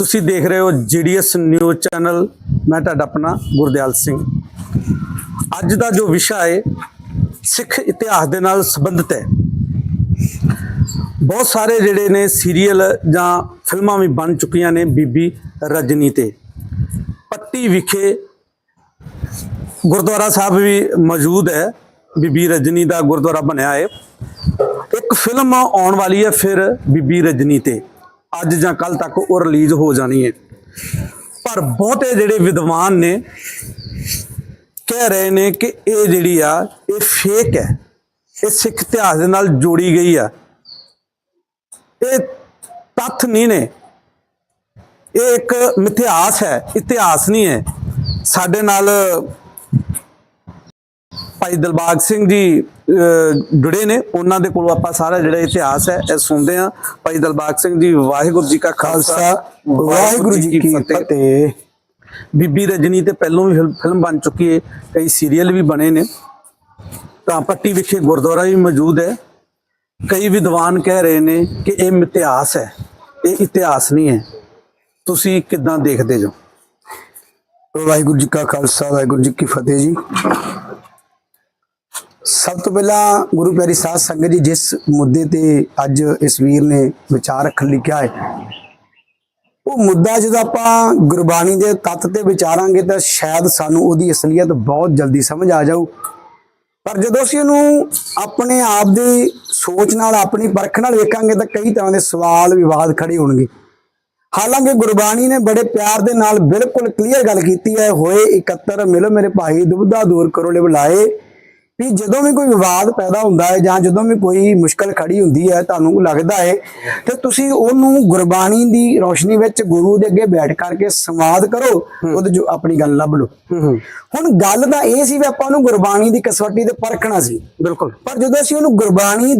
ਤੁਸੀਂ ਦੇਖ ਰਹੇ ਹੋ ਜੀਡੀਐਸ ਨਿਊਜ਼ ਚੈਨਲ। ਮੈਂ ਤੁਹਾਡਾ ਆਪਣਾ ਗੁਰਦਿਆਲ ਸਿੰਘ। ਅੱਜ ਦਾ ਜੋ ਵਿਸ਼ਾ ਹੈ, ਸਿੱਖ ਇਤਿਹਾਸ ਦੇ ਨਾਲ ਸੰਬੰਧਿਤ ਹੈ। ਬਹੁਤ ਸਾਰੇ ਜਿਹੜੇ ਨੇ ਸੀਰੀਅਲ ਜਾਂ ਫਿਲਮਾਂ ਵੀ ਬਣ ਚੁੱਕੀਆਂ ਨੇ ਬੀਬੀ ਰਜਨੀ ਤੇ। ਪੱਟੀ ਵਿਖੇ ਗੁਰਦੁਆਰਾ ਸਾਹਿਬ ਵੀ ਮੌਜੂਦ ਹੈ। ਬੀਬੀ ਰਜਨੀ ਦਾ ਗੁਰਦੁਆਰਾ ਬਣਿਆ ਹੈ। ਇੱਕ ਫਿਲਮ ਆਉਣ ਵਾਲੀ ਹੈ ਫਿਰ ਬੀਬੀ ਰਜਨੀ ਤੇ। ਅੱਜ ਜਾਂ ਕੱਲ ਤੱਕ ਉਹ ਰਿਲੀਜ਼ ਹੋ ਜਾਣੀ ਹੈ। ਪਰ ਬਹੁਤੇ ਜਿਹੜੇ ਵਿਦਵਾਨ ਨੇ, ਕਹਿ ਰਹੇ ਨੇ ਕਿ ਇਹ ਜਿਹੜੀ ਆ, ਇਹ ਫੇਕ ਹੈ। ਇਹ ਸਿੱਖ ਇਤਿਹਾਸ ਦੇ ਨਾਲ ਜੋੜੀ ਗਈ ਆ। ਇਹ ਤੱਥ ਨਹੀਂ ਨੇ। ਇਹ ਇੱਕ ਮਿਥਿਹਾਸ ਹੈ, ਇਤਿਹਾਸ ਨਹੀਂ ਹੈ। ਸਾਡੇ ਨਾਲ ਭਾਈ ਦਿਲਬਾਗ ਸਿੰਘ ਜੀ ਜੁੜੇ ਨੇ। ਉਹਨਾਂ ਦੇ ਕੋਲੋਂ ਆਪਾਂ ਸਾਰਾ ਜਿਹੜਾ ਇਤਿਹਾਸ ਹੈ ਇਹ ਸੁਣਦੇ ਹਾਂ। ਭਾਈ ਦਿਲਬਾਗ ਸਿੰਘ ਜੀ ਵਾਹਿਗੁਰੂ ਜੀ ਕਾ ਖਾਲਸਾ। ਵਾਹਿਗੁਰੂ ਜੀ ਕੀ ਫਤਿਹ। ਬੀਬੀ ਰਜਨੀ ਤੇ ਪਹਿਲੋਂ ਵੀ ਫਿਲ- ਫਿਲਮ ਬਣ ਚੁੱਕੀ ਹੈ। ਕਈ ਸੀਰੀਅਲ ਵੀ ਬਣੇ ਨੇ। ਤਾਂ ਪੱਟੀ ਵਿਖੇ ਗੁਰਦੁਆਰਾ ਵੀ ਮੌਜੂਦ ਹੈ। ਕਈ ਵਿਦਵਾਨ ਕਹਿ ਰਹੇ ਨੇ ਕਿ ਇਹ ਮਿਥਿਹਾਸ ਹੈ। ਇਹ ਇਤਿਹਾਸ ਨਹੀਂ ਹੈ। ਤੁਸੀਂ ਕਿੱਦਾਂ ਦੇਖਦੇ ਜੋ? ਵਾਹਿਗੁਰੂ ਜੀ ਕਾ ਖਾਲਸਾ ਵਾਹਿਗੁਰੂ ਜੀ ਕੀ ਫਤਿਹ ਜੀ। ਸਭ ਤੋਂ ਪਹਿਲਾਂ ਗੁਰੂ ਪਿਆਰੀ ਸਾਧ ਸੰਗਤ ਜੀ, ਜਿਸ ਮੁੱਦੇ ਤੇ ਅੱਜ ਇਸ ਵੀਰ ਨੇ ਵਿਚਾਰ ਰੱਖਣ ਲਈ ਕਿਹਾ ਹੈ, ਉਹ ਮੁੱਦਾ ਜਦੋਂ ਆਪਾਂ ਗੁਰਬਾਣੀ ਦੇ ਤੱਤ ਤੇ ਵਿਚਾਰਾਂਗੇ ਤਾਂ ਸ਼ਾਇਦ ਸਾਨੂੰ ਉਹਦੀ ਅਸਲੀਅਤ ਬਹੁਤ ਜਲਦੀ ਸਮਝ ਆ ਜਾਊ। ਪਰ ਜਦੋਂ ਅਸੀਂ ਉਹਨੂੰ ਆਪਣੇ ਆਪ ਦੀ ਸੋਚ ਨਾਲ, ਆਪਣੀ ਪਰਖ ਨਾਲ ਵੇਖਾਂਗੇ ਤਾਂ ਕਈ ਤਰ੍ਹਾਂ ਦੇ ਸਵਾਲ, ਵਿਵਾਦ ਖੜੇ ਹੋਣਗੇ। ਹਾਲਾਂਕਿ ਗੁਰਬਾਣੀ ਨੇ ਬੜੇ ਪਿਆਰ ਦੇ ਨਾਲ ਬਿਲਕੁਲ ਕਲੀਅਰ ਗੱਲ ਕੀਤੀ ਹੈ, ਹੋਏ ਇਕੱਤਰ, ਮਿਲੋ ਮੇਰੇ ਭਾਈ ਦੁਬਦਾ ਦੂਰ ਕਰੋ ਲੈ ਬੁਲਾਏ ਵੀ ਜਦੋਂ ਵੀ ਕੋਈ ਵਿਵਾਦ ਪੈਦਾ ਹੁੰਦਾ ਹੈ ਜਾਂ ਜਦੋਂ ਵੀ ਕੋਈ ਮੁਸ਼ਕਲ ਖੜੀ ਹੁੰਦੀ ਹੈ ਤੁਹਾਨੂੰ ਲੱਗਦਾ ਹੈ ਤੇ ਤੁਸੀਂ ਉਹਨੂੰ ਗੁਰਬਾਣੀ ਦੀ ਰੋਸ਼ਨੀ ਵਿੱਚ ਗੁਰੂ ਦੇ ਅੱਗੇ ਬੈਠ ਕਰਕੇ ਸੰਵਾਦ ਕਰੋ ਉਹਦੇ ਜੋ ਆਪਣੀ ਗੱਲ ਲੱਭ ਲਓ। ਹੁਣ ਗੱਲ ਤਾਂ ਇਹ ਸੀ ਵੀ ਆਪਾਂ ਨੂੰ ਗੁਰਬਾਣੀ ਦੀ ਕਸਵੱਟੀ ਤੇ ਪਰਖਣਾ ਸੀ। ਬਿਲਕੁਲ। ਪਰ ਜਦੋਂ ਅਸੀਂ ਉਹਨੂੰ ਗੁਰਬਾਣੀ